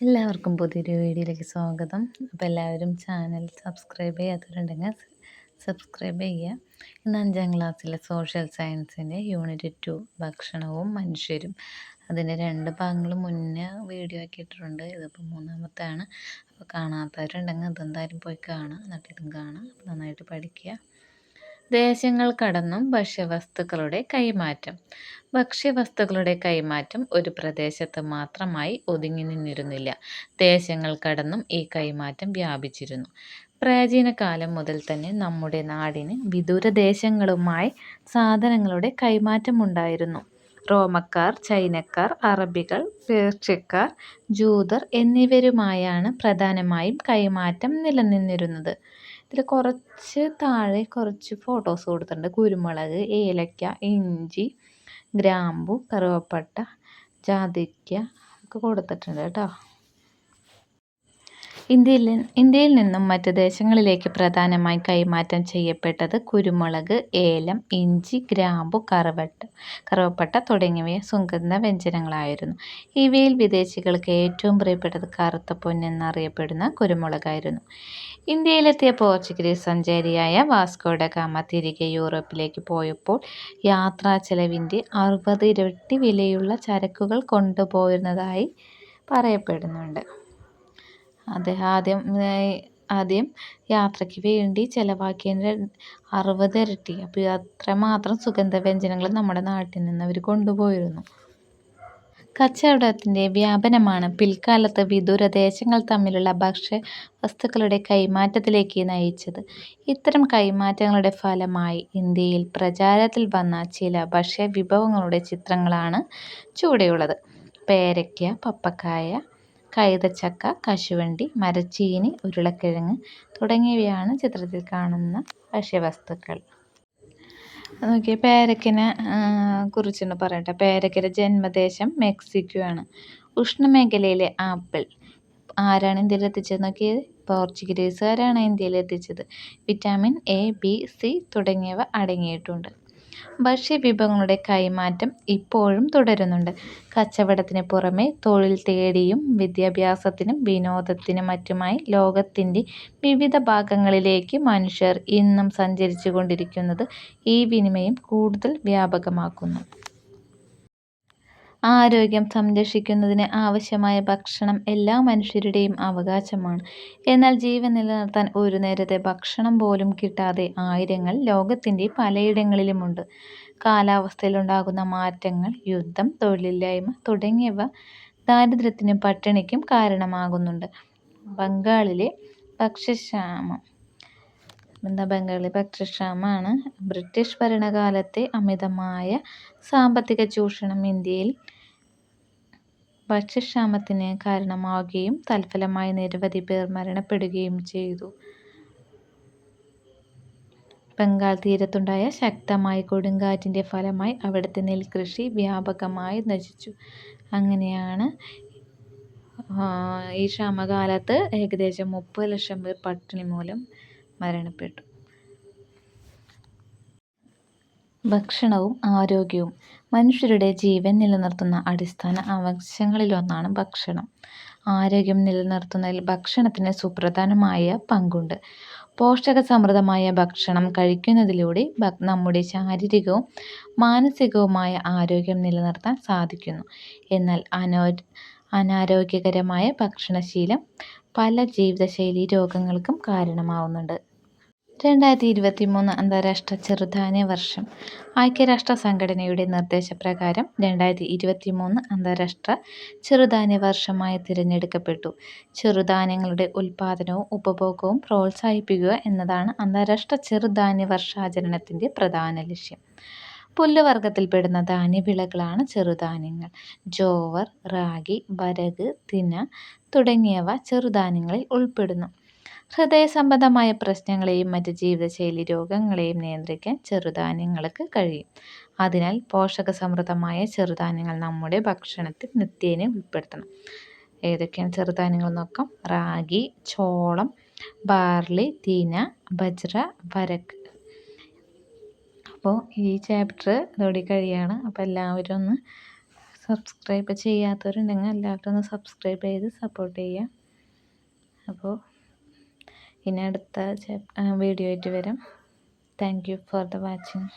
എല്ലാവർക്കും പുതിയൊരു വീഡിയോയിലേക്ക് സ്വാഗതം. അപ്പോൾ എല്ലാവരും ചാനൽ സബ്സ്ക്രൈബ് ചെയ്യാത്തവരുണ്ടെങ്കിൽ സബ്സ്ക്രൈബ് ചെയ്യുക. ഇന്ന് അഞ്ചാം ക്ലാസ്സിലെ സോഷ്യൽ സയൻസിന്റെ യൂണിറ്റ് ടു ഭക്ഷണവും മനുഷ്യരും. അതിന്റെ രണ്ട് ഭാഗങ്ങൾ മുന്നേ വീഡിയോ ആക്കിയിട്ടുണ്ട്. ഇതിപ്പോൾ മൂന്നാമത്തെയാണ്. അപ്പോൾ കാണാത്തവരുണ്ടെങ്കിൽ അതെന്തായാലും പോയി കാണാം. എന്നിട്ട് ഇതും കാണാം. നന്നായിട്ട് പഠിക്കുക. ദേശങ്ങൾ കടന്നും ഭക്ഷ്യവസ്തുക്കളുടെ കൈമാറ്റം. ഭക്ഷ്യവസ്തുക്കളുടെ കൈമാറ്റം ഒരു പ്രദേശത്ത് മാത്രമായി ഒതുങ്ങി നിന്നിരുന്നില്ല. ദേശങ്ങൾ കടന്നും ഈ കൈമാറ്റം വ്യാപിച്ചിരുന്നു. പ്രാചീന കാലം മുതൽ തന്നെ നമ്മുടെ നാടിന് വിദൂരദേശങ്ങളുമായി സാധനങ്ങളുടെ സാധനങ്ങളുടെ കൈമാറ്റമുണ്ടായിരുന്നു റോമക്കാർ ചൈനക്കാർ അറബികൾ പേർഷ്യക്കാർ ജൂതർ എന്നിവരുമായാണ് പ്രധാനമായും കൈമാറ്റം നിലനിന്നിരുന്നത്. ഇതിൽ കുറച്ച് താഴെ കുറച്ച് ഫോട്ടോസ് കൊടുത്തിട്ടുണ്ട്. കുരുമുളക് ഏലക്ക ഇഞ്ചി ഗ്രാമ്പു കറുവപ്പട്ട ജാതിക്ക ഒക്കെ കൊടുത്തിട്ടുണ്ട് കേട്ടോ. ഇന്ത്യയിൽ ഇന്ത്യയിൽ നിന്നും മറ്റ് ദേശങ്ങളിലേക്ക് പ്രധാനമായി കൈമാറ്റം ചെയ്യപ്പെട്ടത് കുരുമുളക് ഏലം ഇഞ്ചി ഗ്രാമ്പു കറുവട്ട കറുവപ്പട്ട തുടങ്ങിയവയെ സുഗന്ധ വ്യഞ്ജനങ്ങളായിരുന്നു. ഇവയിൽ വിദേശികൾക്ക് ഏറ്റവും പ്രിയപ്പെട്ടത് കറുത്ത പൊന്നെന്നറിയപ്പെടുന്ന കുരുമുളകായിരുന്നു. ഇന്ത്യയിലെത്തിയ പോർച്ചുഗീസ് സഞ്ചാരിയായ വാസ്കോഡ ഗാമ തിരികെ യൂറോപ്പിലേക്ക് പോയപ്പോൾ യാത്രാ ചെലവിന്റെ അറുപത് ഇരട്ടി വിലയുള്ള ചരക്കുകൾ കൊണ്ടുപോയിരുന്നതായി പറയപ്പെടുന്നുണ്ട്. അദ്ദേഹം ആദ്യം ആദ്യം യാത്രയ്ക്ക് വേണ്ടി ചിലവാക്കിയതിന്റെ അറുപത് ഇരട്ടി. അപ്പോൾ അത്രമാത്രം സുഗന്ധവ്യഞ്ജനങ്ങൾ നമ്മുടെ നാട്ടിൽ നിന്ന് അവർ കൊണ്ടുപോയിരുന്നു. കച്ചവടത്തിന്റെ വ്യാപനമാണ് പിൽക്കാലത്ത് വിദൂര ദേശങ്ങൾ തമ്മിലുള്ള ഭക്ഷ്യ വസ്തുക്കളുടെ കൈമാറ്റത്തിലേക്ക് നയിച്ചത്. ഇത്തരം കൈമാറ്റങ്ങളുടെ ഫലമായി ഇന്ത്യയിൽ പ്രചാരത്തിൽ വന്ന ചില ഭക്ഷ്യ വിഭവങ്ങളുടെ ചിത്രങ്ങളാണ് ചുവടെയുള്ളത്. പേരയ്ക്ക പപ്പക്കായ കൈതച്ചക്ക കശുവണ്ടി മരച്ചീനി ഉരുളക്കിഴങ്ങ് തുടങ്ങിയവയാണ് ചിത്രത്തിൽ കാണുന്ന ഭക്ഷ്യവസ്തുക്കൾ. നോക്കിയ പേരക്കിനെ കുറിച്ചൊന്ന് പറയട്ടെ. പേരക്കയുടെ ജന്മദേശം മെക്സിക്കോ ആണ് ഉഷ്ണമേഖലയിലെ ആപ്പിൾ. ആരാണ് ഇന്ത്യയിൽ എത്തിച്ചത് നോക്കിയത് പോർച്ചുഗീസുകാരാണ് ഇന്ത്യയിൽ എത്തിച്ചത്. വിറ്റാമിൻ എ ബി സി തുടങ്ങിയവ അടങ്ങിയിട്ടുണ്ട്. ഭക്ഷ്യവിഭവങ്ങളുടെ കൈമാറ്റം ഇപ്പോഴും തുടരുന്നുണ്ട്. കച്ചവടത്തിന് പുറമെ തൊഴിൽ തേടിയും വിദ്യാഭ്യാസത്തിനും വിനോദത്തിനും മറ്റുമായി ലോകത്തിന്റെ വിവിധ ഭാഗങ്ങളിലേക്ക് മനുഷ്യർ ഇന്നും സഞ്ചരിച്ചു കൊണ്ടിരിക്കുന്നത് ഈ വിനിമയം കൂടുതൽ വ്യാപകമാക്കുന്നു. ആരോഗ്യം സംരക്ഷിക്കുന്നതിന് ആവശ്യമായ ഭക്ഷണം എല്ലാ മനുഷ്യരുടെയും അവകാശമാണ്. എന്നാൽ ജീവൻ നിലനിർത്താൻ ഒരു നേരത്തെ ഭക്ഷണം പോലും കിട്ടാതെ ആയിരങ്ങൾ ലോകത്തിന്റെ പലയിടങ്ങളിലുമുണ്ട്. കാലാവസ്ഥയിലുണ്ടാകുന്ന മാറ്റങ്ങൾ യുദ്ധം തൊഴിലില്ലായ്മ തുടങ്ങിയവ ദാരിദ്ര്യത്തിനും പട്ടിണിക്കും കാരണമാകുന്നുണ്ട്. ബംഗാളിലെ ഭക്ഷ്യക്ഷാമം. എന്താ ബംഗാളിലെ ഭക്ഷ്യക്ഷാമമാണ്? ബ്രിട്ടീഷ് ഭരണകാലത്തെ അമിതമായ സാമ്പത്തിക ചൂഷണം ഇന്ത്യയിൽ ഭക്ഷ്യക്ഷാമത്തിന് കാരണമാവുകയും തൽഫലമായി നിരവധി പേർ മരണപ്പെടുകയും ചെയ്തു. ബംഗാൾ തീരത്തുണ്ടായ ശക്തമായ കൊടുങ്കാറ്റിന്റെ ഫലമായി അവിടുത്തെ നെൽകൃഷി വ്യാപകമായി നശിച്ചു. അങ്ങനെയാണ് ഈ ക്ഷാമകാലത്ത് ഏകദേശം മുപ്പത് ലക്ഷം പേർ പട്ടിണി മൂലം മരണപ്പെട്ടു. ഭക്ഷണവും ആരോഗ്യവും. മനുഷ്യരുടെ ജീവൻ നിലനിർത്തുന്ന അടിസ്ഥാന ആവശ്യങ്ങളിലൊന്നാണ് ഭക്ഷണം. ആരോഗ്യം നിലനിർത്തുന്നതിൽ ഭക്ഷണത്തിന് സുപ്രധാനമായ പങ്കുണ്ട്. പോഷകസമൃദ്ധമായ ഭക്ഷണം കഴിക്കുന്നതിലൂടെ നമ്മുടെ ശാരീരികവും മാനസികവുമായ ആരോഗ്യം നിലനിർത്താൻ സാധിക്കുന്നു. എന്നാൽ അനോ അനാരോഗ്യകരമായ ഭക്ഷണശീലം പല ജീവിതശൈലി രോഗങ്ങൾക്കും കാരണമാവുന്നുണ്ട്. രണ്ടായിരത്തി ഇരുപത്തി മൂന്ന് അന്താരാഷ്ട്ര ചെറുധാന്യ വർഷം. ഐക്യരാഷ്ട്ര സംഘടനയുടെ നിർദ്ദേശപ്രകാരം രണ്ടായിരത്തി ഇരുപത്തി മൂന്ന് അന്താരാഷ്ട്ര ചെറുധാന്യ വർഷമായി തിരഞ്ഞെടുക്കപ്പെട്ടു. ചെറുധാന്യങ്ങളുടെ ഉൽപ്പാദനവും ഉപഭോഗവും പ്രോത്സാഹിപ്പിക്കുക എന്നതാണ് അന്താരാഷ്ട്ര ചെറുധാന്യ വർഷാചരണത്തിന്റെ പ്രധാന ലക്ഷ്യം. പുല്ലുവർഗത്തിൽപ്പെടുന്ന ധാന്യവിളകളാണ് ചെറുധാന്യങ്ങൾ. ജോവർ റാഗി വരക് തിന തുടങ്ങിയവ ചെറുധാന്യങ്ങളിൽ ഉൾപ്പെടുന്നു. ഹൃദയ സംബന്ധമായ പ്രശ്നങ്ങളെയും മറ്റ് ജീവിതശൈലി രോഗങ്ങളെയും നിയന്ത്രിക്കാൻ ചെറുധാന്യങ്ങൾക്ക് കഴിയും. അതിനാൽ പോഷകസമൃദ്ധമായ ചെറുധാന്യങ്ങൾ നമ്മുടെ ഭക്ഷണത്തിൽ നിത്യേന ഉൾപ്പെടുത്തണം. ഏതൊക്കെയാണ് ചെറുധാന്യങ്ങൾ നോക്കാം? റാഗി ചോളം ബാർലി തീന ബജ്ര വരക്ക് അപ്പോൾ ഈ ചാപ്റ്റർ ഇതോടെ കഴിയാണ്. അപ്പോൾ എല്ലാവരും ഒന്ന് സബ്സ്ക്രൈബ് ചെയ്യാത്തവരുണ്ടെങ്കിൽ എല്ലാവരും ഒന്ന് സബ്സ്ക്രൈബ് ചെയ്ത് സപ്പോർട്ട് ചെയ്യുക. അപ്പോൾ ഇനി അടുത്ത വീഡിയോ ആയിട്ട് വരാം. Thank you for the watching